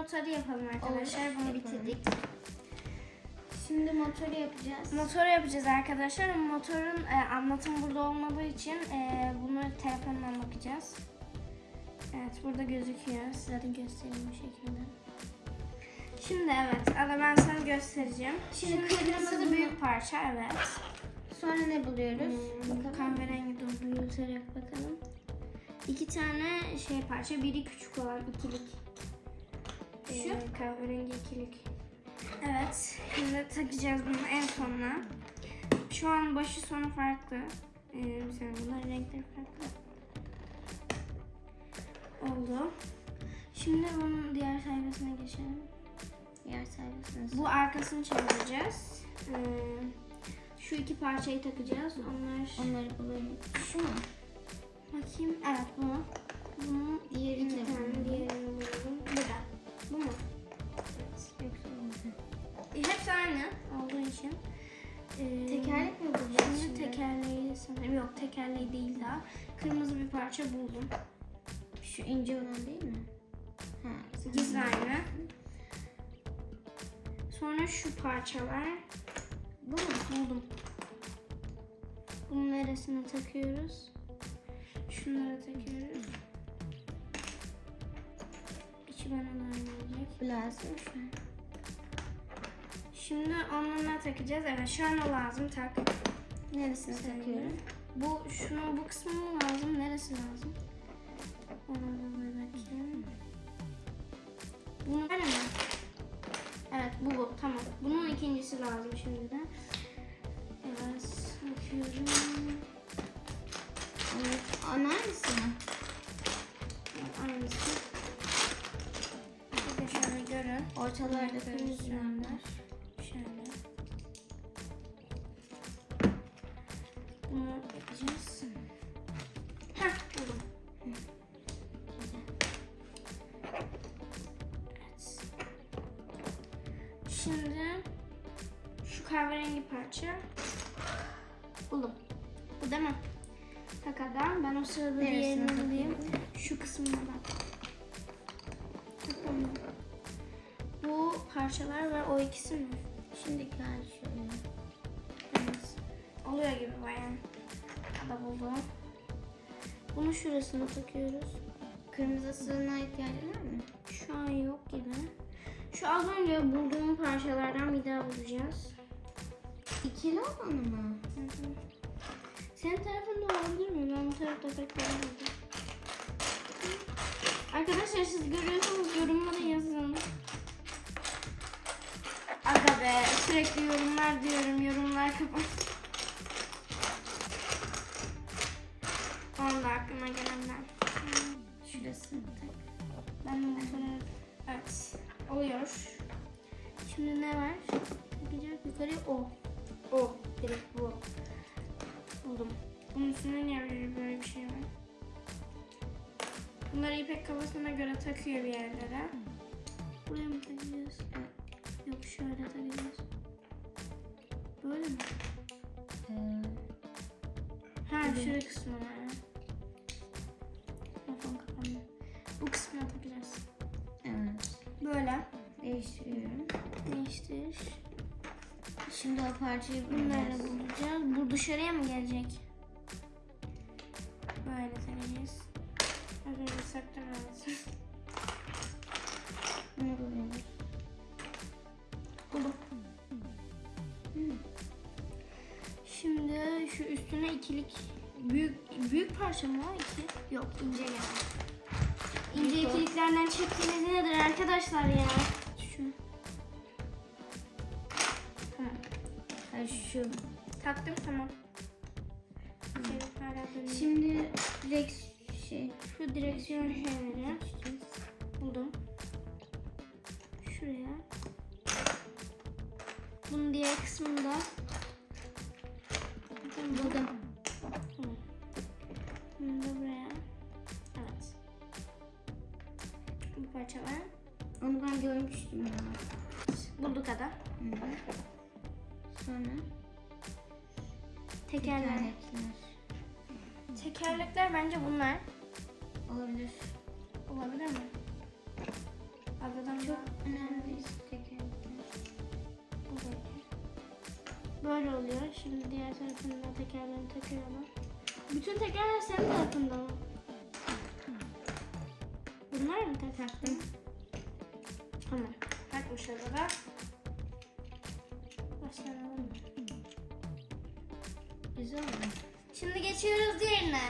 motoru yapalım arkadaşlar. Olur, Bunu bitirdik. Şimdi motoru yapacağız. Motoru yapacağız arkadaşlar. Ama Motorun e, anlatım burada olmadığı için e, bunu telefondan bakacağız. Evet burada gözüküyor. Size de göstereyim bu şekilde. Şimdi evet. Ama ben sana göstereceğim. Şimdi Şimdi, kırmızı kırmızı büyük parça evet. Sonra ne buluyoruz? Hmm, Bakalım. kahverengi yutarak bakalım. İki tane şey parça. Biri küçük olan ikilik. Şu? Ee, kahverengi ikilik. Evet. Şimdi takacağız bunu en sonuna. Şu an başı sonu farklı. Ee, bir saniye, bunların renkleri farklı. Oldu. Şimdi bunun diğer sayfasına geçelim. Diğer sayfasınız. Bu arkasını çevireceğiz. Ee, şu iki parçayı takacağız. Onlar Onları bulalım. Şu mu? Bakayım. Evet bu. Bunun Diğerini iki tane diğerini bulalım. Bu mu? Evet. Yoksa. E, hepsi aynı olduğu için. Ee, Tekerlek mi bulacağız Şimdi şimdi? tekerleği sanırım. Yok tekerleği değil daha. Kırmızı bir parça buldum. Şu ince olan değil mi? Ha, İkisi de aynı. Sonra şu parçalar. Bu mu? Buldum. Bunun neresine takıyoruz? Şunlara takıyoruz. Vermeyecek. Bu lazım. Şimdi onunla takacağız. Evet şu an o lazım. Tak. Neresine Takıyorum. takıyorum? Bu şunu bu kısmı mı lazım? Neresi lazım? Ona da bakayım. Bunu ver mi? Evet bu bu. Tamam. Bunun ikincisi lazım şimdi de. Evet. Bakıyorum. Evet. Ana hangisi Ortalarda kırmızı şöyle. Bunu yapacağız. Heh buldum. Evet. Şimdi şu kahverengi parça buldum. Bu değil mi? Takadan. Ben o sırada diğerini bulayım. Şu kısmına bak. Takalım. Parçalar var. O ikisi mi? Şimdiki hali şöyle. Evet. Oluyor gibi bayağı. Da buldum. Bunu şurasına takıyoruz. Kırmızısına ihtiyacı var mı? Şu an yok gibi. Şu az önce bulduğum parçalardan bir daha bulacağız. İkili olanı mı? Hı hı. Senin tarafında olabilir mi? Ben bu tarafta pek. Arkadaşlar siz görüyorsanız yorumlara yazın. Be sürekli yorumlar diyorum. Yorumlar kapat. Onda aklıma gelenler. Şurasını tak. Ben de motora... Evet. Oluyor. Şimdi ne var? Takacak yukarıya o. O. Direkt bu. Buldum. Bunun üstünde niye böyle, bir şey var? Bunları ipek kafasına göre takıyor bir yerlere. Buraya mı takacağız? Yok şöyle takacağız. Böyle mi? Ee, Ha şuraya kısmı var. Telefon kapandı. Bu kısmına takacağız. evet. Böyle. Değiştiriyorum. Değiştir. Şimdi o parçayı Bunları bulacağız. bulacağız. Bu dışarıya mı gelecek? Böyle takacağız. Az önce evet. Şu üstüne ikilik büyük büyük parça mı o iki? Yok ince geldi. İnce Büyük ikiliklerden çektiğiniz nedir arkadaşlar ya? Şu. Tamam. Ha, şu. Taktım tamam. Şey. Şimdi direkt şey. Şu direksiyon şeyleri buldum. Şuraya. Bunun diğer kısmında Buldum. Tamam. Bunu da buraya. Evet. Bu parça var. Onu ben görmüştüm ya. Bulduk ada. Hı hı. Sonra Tekerler. tekerlekler. Tekerlekler bence bunlar. Olabilir. Olabilir mi? Aradan Çok çok önemli Böyle oluyor. Şimdi diğer tarafında tekerlerini takıyorlar. Bütün tekerler senin tarafında mı? Bunlar mı tak- taktın? Tamam. Takmış orada. Başlayalım. Güzel oldu. Şimdi geçiyoruz diğerine.